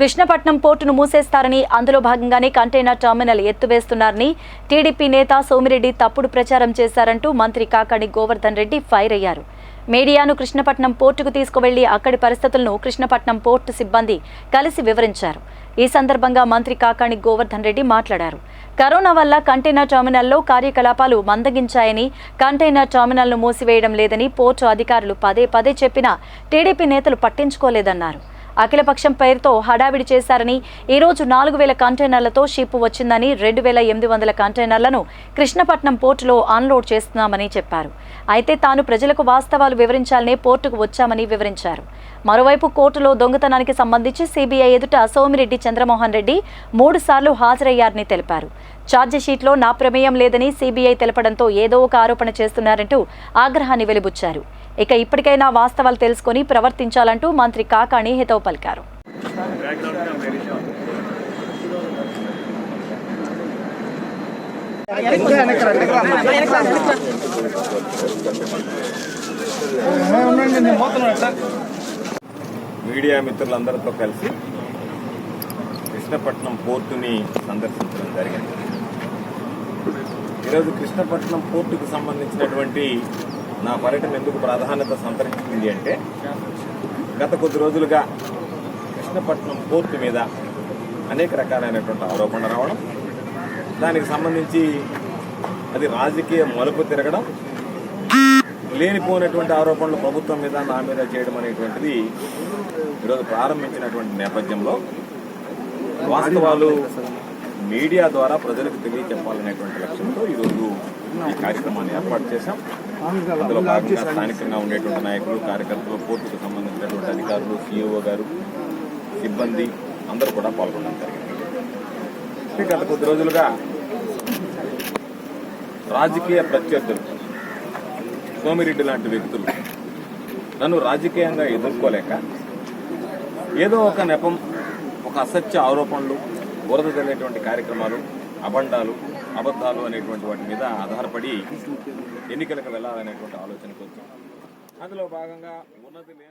కృష్ణపట్నం పోర్టును మూసేస్తారని అందులో భాగంగానే కంటైనర్ టర్మినల్ ఎత్తువేస్తున్నారని టీడీపీ నేత సోమిరెడ్డి తప్పుడు ప్రచారం చేశారంటూ మంత్రి కాకాణి గోవర్ధన్ రెడ్డి ఫైర్ అయ్యారు. మీడియాను కృష్ణపట్నం పోర్టుకు తీసుకువెళ్ళి అక్కడి పరిస్థితులను కృష్ణపట్నం పోర్టు సిబ్బంది కలిసి వివరించారు. ఈ సందర్భంగా మంత్రి కాకాణి గోవర్ధన్ రెడ్డి మాట్లాడారు. కరోనా వల్ల కంటైనర్ టర్మినల్లో కార్యకలాపాలు మందగించాయని కంటైనర్ టర్మినల్ను మూసివేయడం లేదని పోర్టు అధికారులు పదే పదే చెప్పినా టీడీపీ నేతలు పట్టించుకోలేదన్నారు. అఖిలపక్షం పేరుతో హడావిడి చేశారని ఈ రోజు నాలుగు వేల కంటైనర్లతో షిప్ వచ్చిందని రెండు వేల ఎనిమిది వందల కంటైనర్లను కృష్ణపట్నం పోర్టులో అన్లోడ్ చేస్తున్నామని చెప్పారు. అయితే తాను ప్రజలకు వాస్తవాలు వివరించాలనే పోర్టుకు వచ్చామని వివరించారు. మరోవైపు కోర్టులో దొంగతనానికి సంబంధించి సిబిఐ ఎదుట సోమిరెడ్డి చంద్రమోహన్ రెడ్డి మూడు సార్లు హాజరయ్యారని తెలిపారు. ఛార్జిషీట్లో నా ప్రమేయం లేదని సిబిఐ తెలపడంతో ఏదో ఒక ఆరోపణ చేస్తున్నారంటూ ఆగ్రహాన్ని వెలిబుచ్చారు. ఇక ఇప్పటికైనా వాస్తవాలు తెలుసుకొని ప్రవర్తించాలంటూ మంత్రి కాకాణి హితవు పలికారు. మీడియా మిత్రులందరితో కలిసి కృష్ణపట్నం పోర్టుని సందర్శించడం జరిగింది. ఈరోజు కృష్ణపట్నం పోర్టుకు సంబంధించినటువంటి నా పర్యటన ఎందుకు ప్రాధాన్యత సంతరించుకుంది అంటే గత కొద్ది రోజులుగా కృష్ణపట్నం పోర్టు మీద అనేక రకాలైనటువంటి ఆరోపణలు రావడం దానికి సంబంధించి అది రాజకీయ మలుపు తిరగడం లేనిపోయినటువంటి ఆరోపణలు ప్రభుత్వం మీద నా మీద చేయడం అనేటువంటిది ఈరోజు ప్రారంభించినటువంటి నేపథ్యంలో వాస్తవాలు మీడియా ద్వారా ప్రజలకు తెలియచెప్పాలనేటువంటి లక్ష్యంతో ఈరోజు ఈ కార్యక్రమాన్ని ఏర్పాటు చేశాం. అందులో భాగంగా స్థానికంగా ఉండేటువంటి నాయకులు కార్యకర్తలు పోర్టుకు సంబంధించినటువంటి అధికారులు సిఇఓ గారు సిబ్బంది అందరూ కూడా పాల్గొనడం జరిగింది. గత కొద్ది రోజులుగా రాజకీయ ప్రత్యర్థులు సోమిరెడ్డి లాంటి వ్యక్తులు నన్ను రాజకీయంగా ఎదుర్కోలేక ఏదో ఒక నెపం ఒక అసత్య ఆరోపణలు బురద తెలియటువంటి కార్యక్రమాలు అబండాలు అబద్ధాలు అనేటువంటి వాటి మీద ఆధారపడి ఎన్నికలకు వెళ్ళాలనేటువంటి ఆలోచనకు వచ్చాం అందులో భాగంగా ఉన్నది లేని